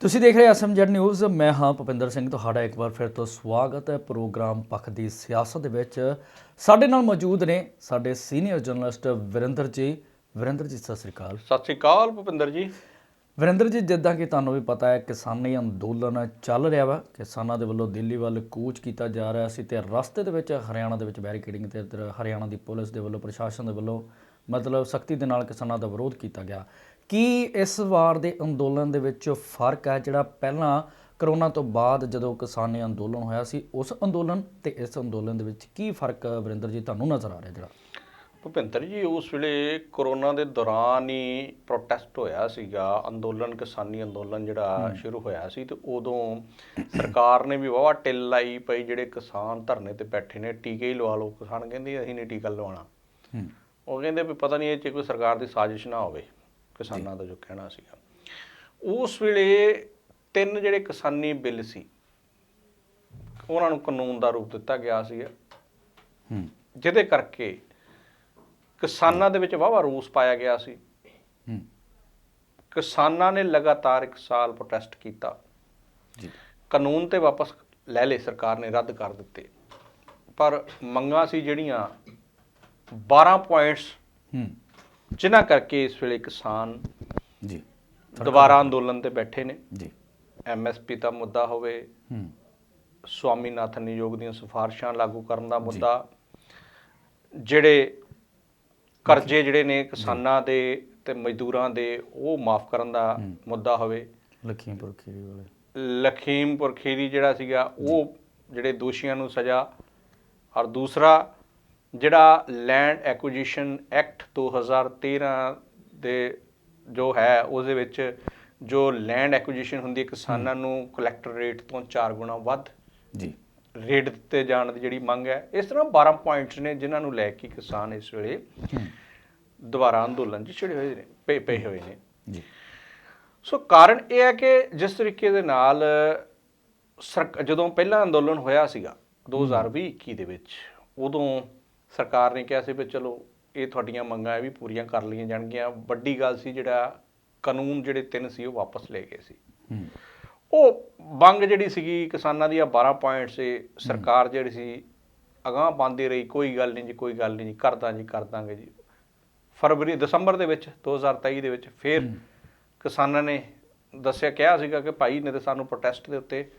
ਤੁਸੀਂ ਦੇਖ ਰਹੇ ਐਸਐਮਜੈਡ ਨਿਊਜ਼। ਮੈਂ ਹਾਂ ਭੁਪਿੰਦਰ ਸਿੰਘ। ਤੁਹਾਡਾ ਇੱਕ ਵਾਰ ਫਿਰ ਤੋਂ ਸਵਾਗਤ ਹੈ ਪ੍ਰੋਗਰਾਮ ਪੱਖ ਦੀ ਸਿਆਸਤ ਦੇ ਵਿੱਚ। ਸਾਡੇ ਨਾਲ ਮੌਜੂਦ ਨੇ ਸਾਡੇ ਸੀਨੀਅਰ ਜਰਨਲਿਸਟ ਵਿਰਿੰਦਰ ਜੀ। ਵਿਰਿੰਦਰ ਜੀ ਸਤਿ ਸ੍ਰੀ ਅਕਾਲ। ਸਤਿ ਸ਼੍ਰੀ ਅਕਾਲ ਭੁਪਿੰਦਰ ਜੀ। ਵਿਰਿੰਦਰ ਜੀ ਜਿੱਦਾਂ ਕਿ ਤੁਹਾਨੂੰ ਵੀ ਪਤਾ ਹੈ ਕਿਸਾਨੀ ਅੰਦੋਲਨ ਚੱਲ ਰਿਹਾ ਵਾ। ਕਿਸਾਨਾਂ ਦੇ ਵੱਲੋਂ ਦਿੱਲੀ ਵੱਲ ਕੂਚ ਕੀਤਾ ਜਾ ਰਿਹਾ ਸੀ ਤੇ ਰਸਤੇ ਦੇ ਵਿੱਚ ਹਰਿਆਣਾ ਦੇ ਵਿੱਚ ਬੈਰੀਕੇਡਿੰਗ ਤੇ ਹਰਿਆਣਾ ਦੀ ਪੁਲਿਸ ਦੇ ਵੱਲੋਂ ਪ੍ਰਸ਼ਾਸਨ ਦੇ ਵੱਲੋਂ ਮਤਲਬ ਸਖਤੀ ਦੇ ਨਾਲ ਕਿਸਾਨਾਂ ਦਾ ਵਿਰੋਧ ਕੀਤਾ ਗਿਆ। ਕੀ ਇਸ ਵਾਰ ਦੇ ਅੰਦੋਲਨ ਦੇ ਵਿੱਚ ਫ਼ਰਕ ਹੈ ਜਿਹੜਾ ਪਹਿਲਾਂ ਕਰੋਨਾ ਤੋਂ ਬਾਅਦ ਜਦੋਂ ਕਿਸਾਨੀ ਅੰਦੋਲਨ ਹੋਇਆ ਸੀ ਉਸ ਅੰਦੋਲਨ ਤੇ ਇਸ ਅੰਦੋਲਨ ਦੇ ਵਿੱਚ ਕੀ ਫ਼ਰਕ ਵਿਰਿੰਦਰ ਜੀ ਤੁਹਾਨੂੰ ਨਜ਼ਰ ਆ ਰਿਹਾ ਜਿਹੜਾ? ਭੁਪਿੰਦਰ ਜੀ ਉਸ ਵੇਲੇ ਕਰੋਨਾ ਦੇ ਦੌਰਾਨ ਹੀ ਪ੍ਰੋਟੈਸਟ ਹੋਇਆ ਸੀਗਾ ਅੰਦੋਲਨ ਕਿਸਾਨੀ ਅੰਦੋਲਨ ਜਿਹੜਾ ਸ਼ੁਰੂ ਹੋਇਆ ਸੀ ਤੇ ਉਦੋਂ ਸਰਕਾਰ ਨੇ ਵੀ ਵਾਵਾ ਟਿੱਲ ਲਾਈ ਪਈ ਜਿਹੜੇ ਕਿਸਾਨ ਧਰਨੇ ਤੇ ਬੈਠੇ ਨੇ ਟੀਕੇ ਹੀ ਲਵਾ ਲਓ ਕਿਸਾਨ ਕਹਿੰਦੇ ਅਸੀਂ ਨਹੀਂ ਟੀਕਾ ਲਵਾਉਣਾ। ਉਹ ਕਹਿੰਦੇ ਵੀ ਪਤਾ ਨਹੀਂ ਇਹ 'ਚ ਕੋਈ ਸਰਕਾਰ ਦੀ ਸਾਜ਼ਿਸ਼ ਨਾ ਹੋਵੇ। ਕਿਸਾਨਾਂ ਦਾ ਜੋ ਕਹਿਣਾ ਸੀਗਾ। ਉਸ ਵੇਲੇ ਤਿੰਨ ਜਿਹੜੇ ਕਿਸਾਨੀ ਬਿੱਲ ਸੀ ਉਹਨਾਂ ਨੂੰ ਕਾਨੂੰਨ ਦਾ ਰੂਪ ਦਿੱਤਾ ਗਿਆ ਸੀਗਾ। ਹੂੰ। ਜਿਹਦੇ ਕਰਕੇ ਕਿਸਾਨਾਂ ਦੇ ਵਿੱਚ ਵਾਵਾ ਰੋਸ ਪਾਇਆ ਗਿਆ ਸੀ। ਹੂੰ। ਕਿਸਾਨਾਂ ਨੇ ਲਗਾਤਾਰ ਇੱਕ ਸਾਲ ਪ੍ਰੋਟੈਸਟ ਕੀਤਾ। ਜੀ। ਕਾਨੂੰਨ ਤੇ ਵਾਪਸ ਲੈ ਲਏ ਸਰਕਾਰ ਨੇ ਰੱਦ ਕਰ ਦਿੱਤੇ। ਪਰ ਮੰਗਾਂ ਸੀ ਜਿਹੜੀਆਂ 12 ਪੁਆਇੰਟਸ ਹੂੰ। ਜਿਨ੍ਹਾਂ ਕਰਕੇ ਇਸ ਵੇਲੇ ਕਿਸਾਨ ਜੀ। ਦੁਬਾਰਾ ਅੰਦੋਲਨ ਤੇ ਬੈਠੇ ਨੇ। ਜੀ। ਐਮਐਸਪੀ ਦਾ ਮੁੱਦਾ ਹੋਵੇ ਹੂੰ। ਸਵਾਮੀਨਾਥਨ ਨਿਯੋਗ ਦੀਆਂ ਸਿਫਾਰਸ਼ਾਂ ਲਾਗੂ ਕਰਨ ਦਾ ਮੁੱਦਾ ਜਿਹੜੇ ਕਰਜ਼ੇ ਜਿਹੜੇ ਨੇ ਕਿਸਾਨਾਂ ਦੇ ਤੇ ਮਜ਼ਦੂਰਾਂ ਦੇ ਉਹ ਮਾਫ ਕਰਨ ਦਾ ਮੁੱਦਾ ਹੋਵੇ। ਲਖੀਮਪੁਰ ਖੀਰੀ ਵਾਲੇ। ਲਖੀਮਪੁਰ ਖੀਰੀ ਜਿਹੜਾ ਸੀਗਾ ਉਹ ਜਿਹੜੇ ਦੋਸ਼ੀਆਂ ਨੂੰ ਸਜ਼ਾ ਔਰ ਦੂਸਰਾ ਜਿਹੜਾ ਲੈਂਡ ਐਕੁਜੀਸ਼ਨ ਐਕਟ 2013 ਦੇ ਜੋ ਹੈ ਉਸ ਦੇ ਵਿੱਚ ਜੋ ਲੈਂਡ ਐਕੁਜੀਸ਼ਨ ਹੁੰਦੀ ਹੈ ਕਿਸਾਨਾਂ ਨੂੰ ਕਲੈਕਟਰ ਰੇਟ ਤੋਂ 4 ਗੁਣਾ ਵੱਧ ਜੀ। ਰੇਟ ਦਿੱਤੇ ਜਾਣ ਦੀ ਜਿਹੜੀ ਮੰਗ ਹੈ ਇਸ ਤਰ੍ਹਾਂ 12 ਪੁਆਇੰਟਸ ਨੇ ਜਿਨ੍ਹਾਂ ਨੂੰ ਲੈ ਕੇ ਕਿਸਾਨ ਇਸ ਵੇਲੇ ਦੁਬਾਰਾ ਅੰਦੋਲਨ 'ਚ ਛਿੜੇ ਹੋਏ ਨੇ ਪਏ ਪਏ ਹੋਏ ਨੇ। ਜੀ। ਸੋ ਕਾਰਨ ਇਹ ਹੈ ਕਿ ਜਿਸ ਤਰੀਕੇ ਦੇ ਨਾਲ ਜਦੋਂ ਪਹਿਲਾ ਅੰਦੋਲਨ ਹੋਇਆ ਸੀਗਾ 2020-21 ਦੇ ਵਿੱਚ ਉਦੋਂ ਸਰਕਾਰ ਨੇ ਕਿਹਾ ਸੀ ਵੀ ਚਲੋ ਇਹ ਤੁਹਾਡੀਆਂ ਮੰਗਾਂ ਇਹ ਵੀ ਪੂਰੀਆਂ ਕਰ ਲਈਆਂ ਜਾਣਗੀਆਂ। ਵੱਡੀ ਗੱਲ ਸੀ ਜਿਹੜਾ ਕਾਨੂੰਨ ਜਿਹੜੇ ਤਿੰਨ ਸੀ ਉਹ ਵਾਪਸ ਲੈ ਗਏ ਸੀ। ਉਹ ਮੰਗ ਜਿਹੜੀ ਸੀਗੀ ਕਿਸਾਨਾਂ ਦੀ ਆ 12 ਪੁਆਇੰਟ ਸੀ ਸਰਕਾਰ ਜਿਹੜੀ ਸੀ ਅਗਾਂਹ ਪਾਉਂਦੀ ਰਹੀ ਕੋਈ ਗੱਲ ਨਹੀਂ ਜੀ ਕੋਈ ਗੱਲ ਨਹੀਂ ਜੀ ਕਰਦਾ ਜੀ ਕਰ ਦਾਂਗੇ ਜੀ। ਫਰਵਰੀ ਦਸੰਬਰ ਦੇ ਵਿੱਚ 2023 ਦੇ ਵਿੱਚ ਫਿਰ ਕਿਸਾਨਾਂ ਨੇ ਦੱਸਿਆ ਕਿਹਾ ਸੀਗਾ ਕਿ ਭਾਈ ਨੇ ਤੇ ਸਾਨੂੰ ਪ੍ਰੋਟੈਸਟ ਦੇ ਉੱਤੇ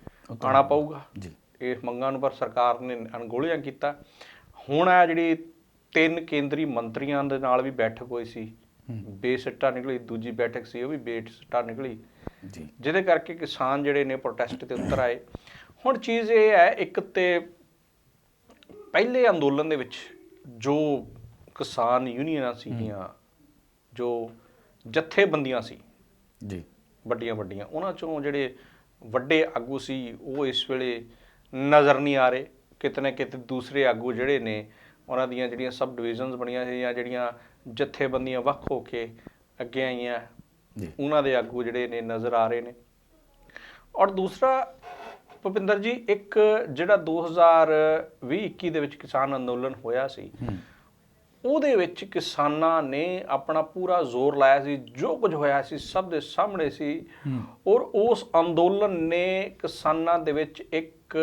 ਆਣਾ ਪਊਗਾ। ਜੀ। ਇਸ ਮੰਗਾਂ ਨੂੰ ਪਰ ਸਰਕਾਰ ਨੇ ਅਣਗੌਲਿਆਂ ਕੀਤਾ। ਹੁਣ ਆ ਜਿਹੜੀ ਤਿੰਨ ਕੇਂਦਰੀ ਮੰਤਰੀਆਂ ਦੇ ਨਾਲ ਵੀ ਬੈਠਕ ਹੋਈ ਸੀ ਬੇਸਿੱਟਾ ਨਿਕਲੀ ਦੂਜੀ ਬੈਠਕ ਸੀ ਉਹ ਵੀ ਬੇਸਿੱਟਾ ਨਿਕਲੀ। ਜੀ। ਜਿਹਦੇ ਕਰਕੇ ਕਿਸਾਨ ਜਿਹੜੇ ਨੇ ਪ੍ਰੋਟੈਸਟ ਤੇ ਉਤਰ ਆਏ। ਹੁਣ ਚੀਜ਼ ਇਹ ਹੈ ਇੱਕ ਤੇ ਪਹਿਲੇ ਅੰਦੋਲਨ ਦੇ ਵਿੱਚ ਜੋ ਕਿਸਾਨ ਯੂਨੀਅਨਾਂ ਸੀਗੀਆਂ ਜੋ ਜਥੇਬੰਦੀਆਂ ਸੀ ਜੀ। ਵੱਡੀਆਂ ਵੱਡੀਆਂ ਉਹਨਾਂ ਚੋਂ ਜਿਹੜੇ ਵੱਡੇ ਆਗੂ ਸੀ ਉਹ ਇਸ ਵੇਲੇ ਨਜ਼ਰ ਨਹੀਂ ਆ ਰਹੇ। ਕਿਤੇ ਨਾ ਕਿਤੇ ਦੂਸਰੇ ਆਗੂ ਜਿਹੜੇ ਨੇ ਉਹਨਾਂ ਦੀਆਂ ਜਿਹੜੀਆਂ ਸਬ ਡਿਵੀਜ਼ਨਸ ਬਣੀਆਂ ਸੀ ਜਾਂ ਜਿਹੜੀਆਂ ਜਥੇਬੰਦੀਆਂ ਵੱਖ ਹੋ ਕੇ ਅੱਗੇ ਆਈਆਂ ਜੀ। ਉਹਨਾਂ ਦੇ ਆਗੂ ਜਿਹੜੇ ਨੇ ਨਜ਼ਰ ਆ ਰਹੇ ਨੇ। ਔਰ ਦੂਸਰਾ ਭੁਪਿੰਦਰ ਜੀ ਇੱਕ ਜਿਹੜਾ 2020-21 ਦੇ ਵਿੱਚ ਕਿਸਾਨ ਅੰਦੋਲਨ ਹੋਇਆ ਸੀ ਹੂੰ। ਉਹਦੇ ਵਿੱਚ ਕਿਸਾਨਾਂ ਨੇ ਆਪਣਾ ਪੂਰਾ ਜ਼ੋਰ ਲਾਇਆ ਸੀ ਜੋ ਕੁਝ ਹੋਇਆ ਸੀ ਸਭ ਦੇ ਸਾਹਮਣੇ ਸੀ। ਔਰ ਉਸ ਅੰਦੋਲਨ ਨੇ ਕਿਸਾਨਾਂ ਦੇ ਵਿੱਚ ਇੱਕ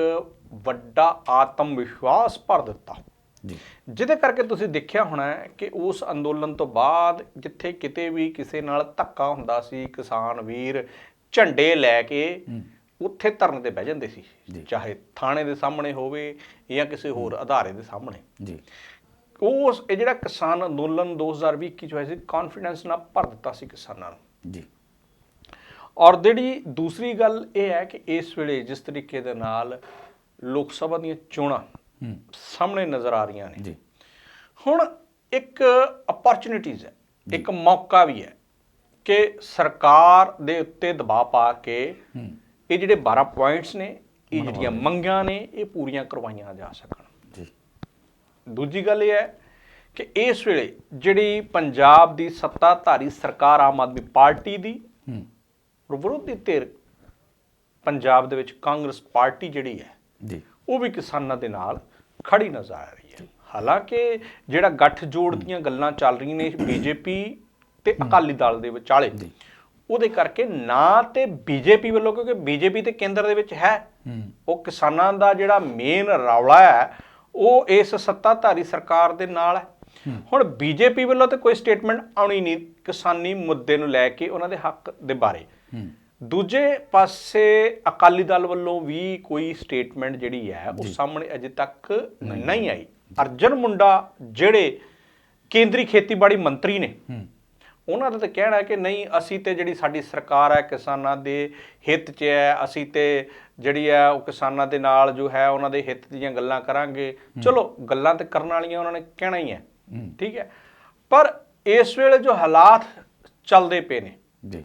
ਵੱਡਾ ਆਤਮ ਵਿਸ਼ਵਾਸ ਭਰ ਦਿੱਤਾ। ਜੀ। ਜਿਹਦੇ ਕਰਕੇ ਤੁਸੀਂ ਦੇਖਿਆ ਹੋਣਾ ਕਿ ਉਸ ਅੰਦੋਲਨ ਤੋਂ ਬਾਅਦ ਜਿੱਥੇ ਕਿਤੇ ਵੀ ਕਿਸੇ ਨਾਲ ਧੱਕਾ ਹੁੰਦਾ ਸੀ ਕਿਸਾਨ ਵੀਰ ਝੰਡੇ ਲੈ ਕੇ ਉੱਥੇ ਧਰਨ ਤੇ ਬਹਿ ਜਾਂਦੇ ਸੀ ਚਾਹੇ ਥਾਣੇ ਦੇ ਸਾਹਮਣੇ ਹੋਵੇ ਜਾਂ ਕਿਸੇ ਹੋਰ ਅਧਾਰੇ ਦੇ ਸਾਹਮਣੇ। ਜੀ। ਉਸ ਇਹ ਜਿਹੜਾ ਕਿਸਾਨ ਅੰਦੋਲਨ 2021 ਚ ਹੋਇਆ ਸੀ ਕੌਨਫੀਡੈਂਸ ਨਾਲ ਭਰ ਦਿੱਤਾ ਸੀ ਕਿਸਾਨਾਂ ਨੂੰ। ਜੀ। ਔਰ ਜਿਹੜੀ ਦੂਸਰੀ ਗੱਲ ਇਹ ਹੈ ਕਿ ਇਸ ਵੇਲੇ ਜਿਸ ਤਰੀਕੇ ਦੇ ਨਾਲ ਲੋਕ ਸਭਾ ਦੀਆਂ ਚੋਣਾਂ ਸਾਹਮਣੇ ਨਜ਼ਰ ਆ ਰਹੀਆਂ ਨੇ। ਜੀ। ਹੁਣ ਇੱਕ ਅਪਰਚੂਨਿਟੀਜ਼ ਹੈ ਇੱਕ ਮੌਕਾ ਵੀ ਹੈ ਕਿ ਸਰਕਾਰ ਦੇ ਉੱਤੇ ਦਬਾਅ ਪਾ ਕੇ ਇਹ ਜਿਹੜੇ 12 ਪੁਆਇੰਟਸ ਨੇ ਇਹ ਜਿਹੜੀਆਂ ਮੰਗਾਂ ਨੇ ਇਹ ਪੂਰੀਆਂ ਕਰਵਾਈਆਂ ਜਾ ਸਕਣ। ਦੂਜੀ ਗੱਲ ਇਹ ਹੈ ਕਿ ਇਸ ਵੇਲੇ ਜਿਹੜੀ ਪੰਜਾਬ ਦੀ ਸੱਤਾਧਾਰੀ ਸਰਕਾਰ ਆਮ ਆਦਮੀ ਪਾਰਟੀ ਦੀ ਵਿਰੋਧੀ ਧਿਰ ਪੰਜਾਬ ਦੇ ਵਿੱਚ ਕਾਂਗਰਸ ਪਾਰਟੀ ਜਿਹੜੀ ਹੈ ਜੀ। ਉਹ ਵੀ ਕਿਸਾਨਾਂ ਦੇ ਨਾਲ ਖੜੀ ਨਜ਼ਰ ਆ ਰਹੀ ਹੈ। ਹਾਲਾਂਕਿ ਜਿਹੜਾ ਗੱਠ ਜੋੜ ਦੀਆਂ ਗੱਲਾਂ ਚੱਲ ਰਹੀਆਂ ਨੇ ਬੀਜੇਪੀ ਤੇ ਅਕਾਲੀ ਦਲ ਦੇ ਵਿਚਾਲੇ ਉਹਦੇ ਕਰਕੇ ਨਾ ਤੇ ਬੀਜੇਪੀ ਵੱਲੋਂ ਕਿਉਂਕਿ ਬੀਜੇਪੀ ਤੇ ਕੇਂਦਰ ਦੇ ਵਿੱਚ ਹੂੰ ਉਹ ਕਿਸਾਨਾਂ ਦਾ ਜਿਹੜਾ ਮੇਨ ਰੌਲਾ ਹੈ ਉਹ ਇਸ ਸੱਤਾਧਾਰੀ ਸਰਕਾਰ ਦੇ ਨਾਲ ਹੈ। ਹੁਣ ਬੀਜੇਪੀ ਵੱਲੋਂ ਤੇ ਕੋਈ ਸਟੇਟਮੈਂਟ ਆਉਣੀ ਨਹੀਂ ਕਿਸਾਨੀ ਮੁੱਦੇ ਨੂੰ ਲੈ ਕੇ ਉਹਨਾਂ ਦੇ ਹੱਕ ਦੇ ਬਾਰੇ। ਦੂਜੇ ਪਾਸੇ ਅਕਾਲੀ ਦਲ ਵੱਲੋਂ ਵੀ ਕੋਈ ਸਟੇਟਮੈਂਟ ਜਿਹੜੀ ਹੈ ਉਹ ਸਾਹਮਣੇ ਅਜੇ ਤੱਕ ਨਹੀਂ ਆਈ। ਅਰਜਨ ਮੁੰਡਾ ਜਿਹੜੇ ਕੇਂਦਰੀ ਖੇਤੀਬਾੜੀ ਮੰਤਰੀ ਨੇ ਉਹਨਾਂ ਦਾ ਤਾਂ ਕਹਿਣਾ ਹੈ ਕਿ ਨਹੀਂ ਅਸੀਂ ਤੇ ਜਿਹੜੀ ਸਾਡੀ ਸਰਕਾਰ ਹੈ ਕਿਸਾਨਾਂ ਦੇ ਹਿੱਤ 'ਚ ਹੈ ਅਸੀਂ ਤੇ ਜਿਹੜੀ ਹੈ ਉਹ ਕਿਸਾਨਾਂ ਦੇ ਨਾਲ ਜੋ ਹੈ ਉਹਨਾਂ ਦੇ ਹਿੱਤ ਦੀਆਂ ਗੱਲਾਂ ਕਰਾਂਗੇ। ਚਲੋ ਗੱਲਾਂ ਤੇ ਕਰਨ ਵਾਲੀਆਂ ਉਹਨਾਂ ਨੇ ਕਹਿਣਾ ਹੀ ਹੈ। ਠੀਕ ਹੈ? ਪਰ ਇਸ ਵੇਲੇ ਜੋ ਹਾਲਾਤ ਚੱਲਦੇ ਪਏ ਨੇ ਜੀ।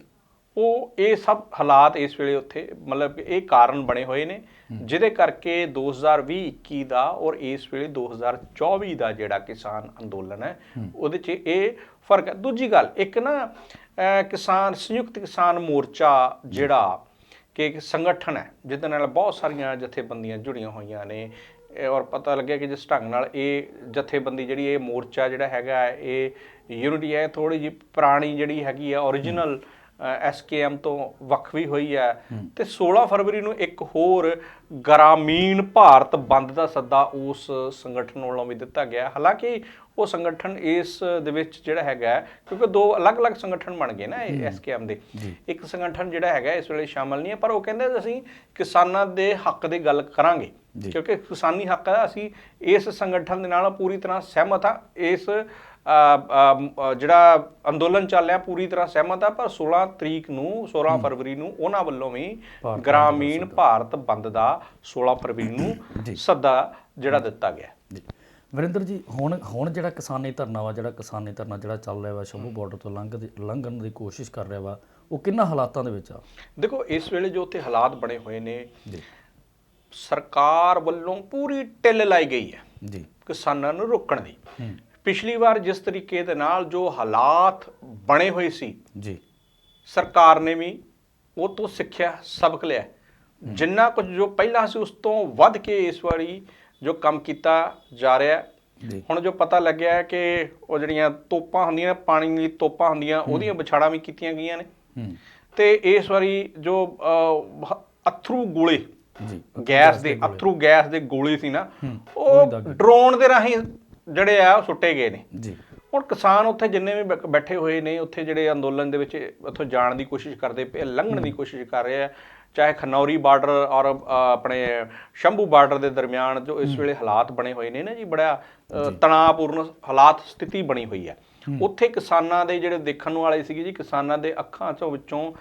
ਉਹ ਇਹ ਸਭ ਹਾਲਾਤ ਇਸ ਵੇਲੇ ਉੱਥੇ ਮਤਲਬ ਇਹ ਕਾਰਨ ਬਣੇ ਹੋਏ ਨੇ। ਜਿਹਦੇ ਕਰਕੇ 2020-21 ਦਾ ਔਰ ਇਸ ਵੇਲੇ 2024 ਦਾ ਜਿਹੜਾ ਕਿਸਾਨ ਅੰਦੋਲਨ ਹੈ ਉਹਦੇ 'ਚ ਇਹ ਫ਼ਰਕ ਹੈ। ਦੂਜੀ ਗੱਲ ਇੱਕ ਨਾ ਕਿਸਾਨ ਸੰਯੁਕਤ ਕਿਸਾਨ ਮੋਰਚਾ ਜਿਹੜਾ ਕਿ ਇੱਕ ਸੰਗਠਨ ਹੈ ਜਿਹਦੇ ਨਾਲ ਬਹੁਤ ਸਾਰੀਆਂ ਜਥੇਬੰਦੀਆਂ ਜੁੜੀਆਂ ਹੋਈਆਂ ਨੇ ਔਰ ਪਤਾ ਲੱਗਿਆ ਕਿ ਜਿਸ ਢੰਗ ਨਾਲ ਇਹ ਜਥੇਬੰਦੀ ਜਿਹੜੀ ਇਹ ਮੋਰਚਾ ਜਿਹੜਾ ਹੈਗਾ ਇਹ ਯੂਨਿਟੀ ਹੈ ਥੋੜੀ ਜਿਹੀ ਪੁਰਾਣੀ ਜਿਹੜੀ ਹੈਗੀ ਹੈ origignal ਐਸਕੇਐਮ ਤੋਂ ਵੱਖ ਵੀ ਹੋਈ ਹੈ। ਤੇ 16 ਫਰਵਰੀ ਨੂੰ ਇੱਕ ਹੋਰ ਗ੍ਰਾਮੀਣ ਭਾਰਤ ਬੰਦ ਦਾ ਸੱਦਾ ਉਸ ਸੰਗਠਨ ਵੱਲੋਂ ਵੀ ਦਿੱਤਾ ਗਿਆ। ਹਾਲਾਂਕਿ ਉਹ ਸੰਗਠਨ ਇਸ ਦੇ ਵਿੱਚ ਜਿਹੜਾ ਹੈਗਾ ਕਿਉਂਕਿ ਦੋ ਅਲੱਗ-ਅਲੱਗ ਸੰਗਠਨ ਬਣ ਗਏ ਨਾ ਐਸਕੇਐਮ ਦੇ। ਇੱਕ ਸੰਗਠਨ ਜਿਹੜਾ ਹੈਗਾ ਇਸ ਵੇਲੇ ਸ਼ਾਮਲ ਨਹੀਂ ਹੈ ਪਰ ਉਹ ਕਹਿੰਦੇ ਅਸੀਂ ਕਿਸਾਨਾਂ ਦੇ ਹੱਕ ਦੀ ਗੱਲ ਕਰਾਂਗੇ। ਕਿਉਂਕਿ ਕਿਸਾਨੀ ਹੱਕ ਹੈ ਅਸੀਂ ਇਸ ਸੰਗਠਨ ਦੇ ਨਾਲ ਪੂਰੀ ਤਰ੍ਹਾਂ ਸਹਿਮਤ ਹਾਂ। ਇਸ ਜਿਹੜਾ ਅੰਦੋਲਨ ਚੱਲ ਰਿਹਾ ਪੂਰੀ ਤਰ੍ਹਾਂ ਸਹਿਮਤ ਆ ਪਰ 16 ਤਰੀਕ ਨੂੰ 16 ਫਰਵਰੀ ਨੂੰ ਉਹਨਾਂ ਵੱਲੋਂ ਵੀ ਗ੍ਰਾਮੀਣ ਭਾਰਤ ਬੰਦ ਦਾ 16 ਫਰਵਰੀ। ਨੂੰ ਸੱਦਾ ਜਿਹੜਾ ਦਿੱਤਾ ਗਿਆ। ਜੀ। ਵਰਿੰਦਰ ਜੀ ਹੁਣ ਹੁਣ ਜਿਹੜਾ ਕਿਸਾਨੀ ਧਰਨਾ ਵਾ ਜਿਹੜਾ ਕਿਸਾਨੀ ਧਰਨਾ ਜਿਹੜਾ ਚੱਲ ਰਿਹਾ ਵਾ ਸ਼ੰਭੂ ਬਾਰਡਰ ਤੋਂ ਲੰਘ ਲੰਘਣ ਦੀ ਕੋਸ਼ਿਸ਼ ਕਰ ਰਿਹਾ ਵਾ ਉਹ ਕਿੰਨਾ ਹਾਲਾਤਾਂ ਦੇ ਵਿੱਚ ਆ? ਦੇਖੋ ਇਸ ਵੇਲੇ ਜੋ ਉੱਥੇ ਹਾਲਾਤ ਬਣੇ ਹੋਏ ਨੇ ਜੀ। ਸਰਕਾਰ ਵੱਲੋਂ ਪੂਰੀ ਟਿੱਲ ਲਾਈ ਗਈ ਹੈ ਜੀ। ਕਿਸਾਨਾਂ ਨੂੰ ਰੋਕਣ ਦੀ। ਪਿਛਲੀ ਵਾਰ ਜਿਸ ਤਰੀਕੇ ਦੇ ਨਾਲ ਜੋ ਹਾਲਾਤ ਬਣੇ ਹੋਏ ਸੀ ਜੀ। ਸਰਕਾਰ ਨੇ ਵੀ ਉਹ ਤੋਂ ਸਿੱਖਿਆ ਸਬਕ ਲਿਆ। ਜਿੰਨਾ ਕੁਝ ਜੋ ਪਹਿਲਾਂ ਸੀ ਉਸ ਤੋਂ ਵੱਧ ਕੇ ਇਸ ਵਾਰੀ ਜੋ ਕੰਮ ਕੀਤਾ ਜਾ ਰਿਹਾ ਹੁਣ ਜੋ ਪਤਾ ਲੱਗਿਆ ਹੈ ਕਿ ਉਹ ਜਿਹੜੀਆਂ ਤੋਪਾਂ ਹੁੰਦੀਆਂ ਨੇ ਪਾਣੀ ਦੀ ਤੋਪਾਂ ਹੁੰਦੀਆਂ ਉਹਦੀਆਂ ਵਿਛਾੜਾਂ ਵੀ ਕੀਤੀਆਂ ਗਈਆਂ ਨੇ। ਤੇ ਇਸ ਵਾਰੀ ਜੋ ਅਥਰੂ ਗੋਲੇ ਜੀ ਗੈਸ ਦੇ ਅਥਰੂ ਗੈਸ ਦੇ ਗੋਲੇ ਸੀ ਨਾ ਉਹ। ਡਰੋਨ ਦੇ ਰਾਹੀਂ ਜਿਹੜੇ ਆ ਉਹ ਸੁੱਟੇ ਗਏ ਨੇ। ਜੀ। ਹੁਣ ਕਿਸਾਨ ਉੱਥੇ ਜਿੰਨੇ ਵੀ ਬੈਠੇ ਹੋਏ ਨੇ ਉੱਥੇ ਜਿਹੜੇ ਅੰਦੋਲਨ ਦੇ ਵਿੱਚ ਉੱਥੋਂ ਜਾਣ ਦੀ ਕੋਸ਼ਿਸ਼ ਕਰਦੇ ਪਏ ਲੰਘਣ ਦੀ ਕੋਸ਼ਿਸ਼ ਕਰ ਰਹੇ ਆ। ਚਾਹੇ ਖਨੌਰੀ ਬਾਰਡਰ ਔਰ ਆਪਣੇ ਸ਼ੰਭੂ ਬਾਰਡਰ ਦੇ ਦਰਮਿਆਨ ਜੋ ਇਸ ਵੇਲੇ ਹਾਲਾਤ ਬਣੇ ਹੋਏ ਨੇ ਨਾ ਜੀ ਬੜਾ ਤਣਾਅਪੂਰਨ ਹਾਲਾਤ ਸਥਿਤੀ ਬਣੀ ਹੋਈ ਹੈ। ਉੱਥੇ ਕਿਸਾਨਾਂ ਦੇ ਜਿਹੜੇ ਦੇਖਣ ਵਾਲੇ ਸੀਗੇ ਜੀ ਕਿਸਾਨਾਂ ਦੇ ਅੱਖਾਂ ਚੋਂ ਵਿੱਚੋਂ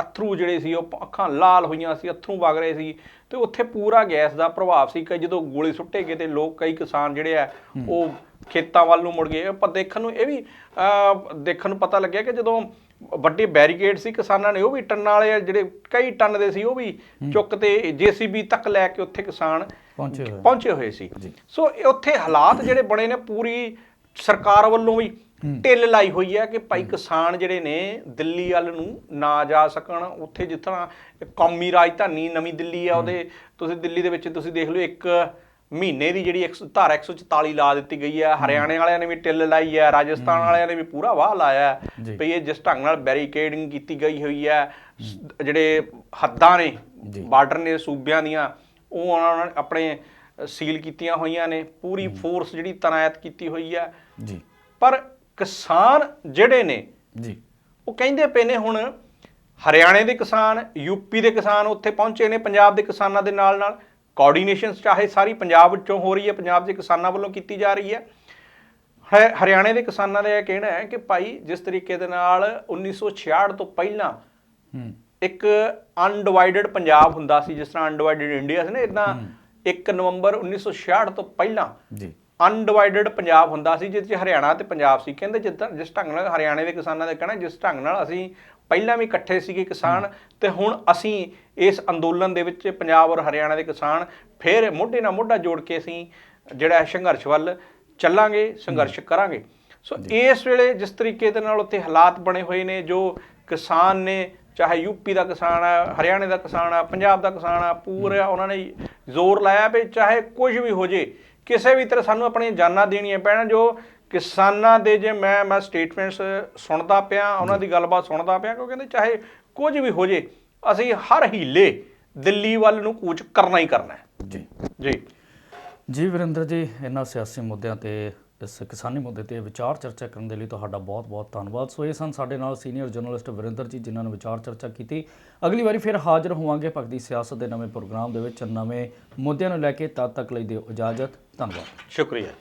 ਅਥਰੂ ਜਿਹੜੇ ਸੀ ਉਹ ਅੱਖਾਂ ਲਾਲ ਹੋਈਆਂ ਸੀ ਅਥਰੂ ਵਗ ਰਹੇ ਸੀ ਤੇ ਉੱਥੇ ਪੂਰਾ ਗੈਸ ਦਾ ਪ੍ਰਭਾਵ ਸੀ ਕਿ ਜਦੋਂ ਗੋਲੇ ਸੁੱਟੇ ਗਏ ਤੇ ਲੋਕ ਕਈ ਕਿਸਾਨ ਜਿਹੜੇ ਆ ਉਹ ਖੇਤਾਂ ਵੱਲ ਨੂੰ ਮੁੜ ਗਏ। ਪਰ ਦੇਖਣ ਨੂੰ ਇਹ ਵੀ ਦੇਖਣ ਨੂੰ ਪਤਾ ਲੱਗਿਆ ਕਿ ਜਦੋਂ ਵੱਡੇ ਬੈਰੀਕੇਡ ਸੀ ਕਿਸਾਨਾਂ ਨੇ ਉਹ ਵੀ ਟੰਨਾਂ ਵਾਲੇ ਜਿਹੜੇ ਕਈ ਟਨ ਦੇ ਸੀ ਉਹ ਵੀ ਚੁੱਕ ਤੇ ਜੀਸੀਬੀ ਤੱਕ ਲੈ ਕੇ ਉੱਥੇ ਕਿਸਾਨ ਪਹੁੰਚੇ ਹੋਏ। ਪਹੁੰਚੇ ਹੋਏ ਸੀ। ਸੋ ਉੱਥੇ ਹਾਲਾਤ ਜਿਹੜੇ ਬਣੇ ਨੇ ਪੂਰੀ ਸਰਕਾਰ ਵੱਲੋਂ ਵੀ। ਢਿੱਲ ਲਾਈ ਹੋਈ ਹੈ ਕਿ ਭਾਈ ਕਿਸਾਨ ਜਿਹੜੇ ਨੇ ਦਿੱਲੀ ਵੱਲ ਨੂੰ ਨਾ ਜਾ ਸਕਣ। ਉੱਥੇ ਜਿੱਥਾਂ ਕੌਮੀ ਰਾਜਧਾਨੀ ਨਵੀਂ ਦਿੱਲੀ ਆ ਉਹਦੇ ਤੁਸੀਂ ਦਿੱਲੀ ਦੇ ਵਿੱਚ ਤੁਸੀਂ ਦੇਖ ਲਓ ਇੱਕ ਮਹੀਨੇ ਦੀ ਜਿਹੜੀ 100 ਧਾਰਾ 144 ਲਾ ਦਿੱਤੀ ਗਈ ਹੈ। ਹਰਿਆਣੇ ਵਾਲਿਆਂ ਨੇ ਵੀ ਢਿੱਲ ਲਾਈ ਹੈ ਰਾਜਸਥਾਨ ਵਾਲਿਆਂ ਨੇ ਵੀ ਪੂਰਾ ਵਾਹ ਲਾਇਆ। ਵੀ ਇਹ ਜਿਸ ਢੰਗ ਨਾਲ ਬੈਰੀਕੇਡਿੰਗ ਕੀਤੀ ਗਈ ਹੋਈ ਹੈ ਜਿਹੜੇ ਹੱਦਾਂ ਨੇ। ਬਾਰਡਰ ਨੇ ਸੂਬਿਆਂ ਦੀਆਂ ਉਹ ਉਹਨਾਂ ਨੇ ਆਪਣੇ ਸੀਲ ਕੀਤੀਆਂ ਹੋਈਆਂ ਨੇ। ਪੂਰੀ ਫੋਰਸ ਜਿਹੜੀ ਤਨਾਇਤ ਕੀਤੀ ਹੋਈ ਹੈ ਜੀ। ਪਰ ਕਿਸਾਨ ਜਿਹੜੇ ਨੇ ਜੀ। ਉਹ ਕਹਿੰਦੇ ਪਏ ਨੇ ਹੁਣ ਹਰਿਆਣੇ ਦੇ ਕਿਸਾਨ ਯੂਪੀ ਦੇ ਕਿਸਾਨ ਉੱਥੇ ਪਹੁੰਚੇ ਨੇ ਪੰਜਾਬ ਦੇ ਕਿਸਾਨਾਂ ਦੇ ਨਾਲ ਨਾਲ। ਕੋਆਰਡੀਨੇਸ਼ਨ ਚਾਹੇ ਸਾਰੀ ਪੰਜਾਬ ਵਿੱਚੋਂ ਹੋ ਰਹੀ ਹੈ ਪੰਜਾਬ ਦੇ ਕਿਸਾਨਾਂ ਵੱਲੋਂ ਕੀਤੀ ਜਾ ਰਹੀ ਹੈ। ਹਰਿਆਣੇ ਦੇ ਕਿਸਾਨਾਂ ਦਾ ਇਹ ਕਹਿਣਾ ਹੈ ਕਿ ਭਾਈ ਜਿਸ ਤਰੀਕੇ ਦੇ ਨਾਲ 1966 ਤੋਂ ਪਹਿਲਾਂ ਇੱਕ ਅਨਡਿਵਾਈਡਡ ਪੰਜਾਬ ਹੁੰਦਾ ਸੀ ਜਿਸ ਤਰ੍ਹਾਂ ਅਨਡਿਵਾਈਡਡ ਇੰਡੀਆ ਸੀ ਨਾ ਇਦਾਂ 1 ਨਵੰਬਰ 1966 ਤੋਂ ਪਹਿਲਾਂ ਜੀ। ਅਨਡਿਵਾਈਡਡ ਪੰਜਾਬ ਹੁੰਦਾ ਸੀ ਜਿਸ 'ਚ ਹਰਿਆਣਾ ਤੇ ਪੰਜਾਬ ਸੀ। ਕਹਿੰਦੇ ਜਿੱਦਾਂ ਜਿਸ ਢੰਗ ਨਾਲ ਹਰਿਆਣੇ ਦੇ ਕਿਸਾਨਾਂ ਦੇ ਕਹਿਣਾ ਜਿਸ ਢੰਗ ਨਾਲ ਅਸੀਂ ਪਹਿਲਾਂ ਵੀ ਇਕੱਠੇ ਸੀਗੇ ਕਿਸਾਨ ਤੇ ਹੁਣ ਅਸੀਂ ਇਸ ਅੰਦੋਲਨ ਦੇ ਵਿੱਚ ਪੰਜਾਬ ਔਰ ਹਰਿਆਣਾ ਦੇ ਕਿਸਾਨ ਫੇਰ ਮੋਢੇ ਨਾਲ ਮੋਢਾ ਜੋੜ ਕੇ ਅਸੀਂ ਜਿਹੜਾ ਸੰਘਰਸ਼ ਵੱਲ ਚੱਲਾਂਗੇ ਸੰਘਰਸ਼ ਕਰਾਂਗੇ। ਸੋ ਇਸ ਵੇਲੇ ਜਿਸ ਤਰੀਕੇ ਦੇ ਨਾਲ ਉੱਥੇ ਹਾਲਾਤ ਬਣੇ ਹੋਏ ਨੇ ਜੋ ਕਿਸਾਨ ਨੇ ਚਾਹੇ ਯੂਪੀ ਦਾ ਕਿਸਾਨ ਆ ਹਰਿਆਣੇ ਦਾ ਕਿਸਾਨ ਆ ਪੰਜਾਬ ਦਾ ਕਿਸਾਨ ਆ ਪੂਰਾ ਉਹਨਾਂ ਨੇ ਜ਼ੋਰ ਲਾਇਆ ਵੀ ਚਾਹੇ ਕੁਝ ਵੀ ਹੋ ਜੇ ਕਿਸੇ ਵੀ ਤਰ੍ਹਾਂ ਸਾਨੂੰ ਆਪਣੀਆਂ ਜਾਨਾਂ ਦੇਣੀਆਂ ਪੈਣ ਜੋ ਕਿਸਾਨਾਂ ਦੇ ਜੇ ਮੈਂ ਮੈਂ ਸਟੇਟਮੈਂਟਸ ਸੁਣਦਾ ਪਿਆ ਉਹਨਾਂ ਦੀ ਗੱਲਬਾਤ ਸੁਣਦਾ ਪਿਆ ਕਿਉਂਕਿ ਕਹਿੰਦੇ ਚਾਹੇ ਕੁਝ ਵੀ ਹੋ ਜੇ ਅਸੀਂ ਹਰ ਹੀਲੇ ਦਿੱਲੀ ਵੱਲ ਨੂੰ ਕੂਚ ਕਰਨਾ ਹੀ ਕਰਨਾ ਹੈ। ਜੀ। ਜੀ। ਜੀ ਵਰਿੰਦਰ ਜੀ ਇਹਨਾਂ ਸਿਆਸੀ ਮੁੱਦਿਆਂ ਤੇ ਇਸ ਕਿਸਾਨੀ ਮੁੱਦੇ ਤੇ ਵਿਚਾਰ ਚਰਚਾ ਕਰਨ ਦੇ ਲਈ ਤੁਹਾਡਾ ਬਹੁਤ-ਬਹੁਤ ਧੰਨਵਾਦ। ਸੋ ਇਹ ਸਨ ਸਾਡੇ ਨਾਲ ਸੀਨੀਅਰ ਜਰਨਲਿਸਟ ਵਰਿੰਦਰ ਜੀ ਜਿਨ੍ਹਾਂ ਨੇ ਵਿਚਾਰ ਚਰਚਾ ਕੀਤੀ। ਅਗਲੀ ਵਾਰੀ ਫਿਰ ਹਾਜ਼ਰ ਹੋਵਾਂਗੇ ਭਗਤੀ ਸਿਆਸਤ ਦੇ ਨਵੇਂ ਪ੍ਰੋਗਰਾਮ ਦੇ ਵਿੱਚ ਨਵੇਂ ਮੁੱਦਿਆਂ ਨੂੰ ਲੈ ਕੇ ਤਦ ਤੱਕ ਲਈ ਦਿਓ ਇਜਾਜ਼ਤ। ਧੰਨਵਾਦ ਸ਼ੁਕਰੀਆ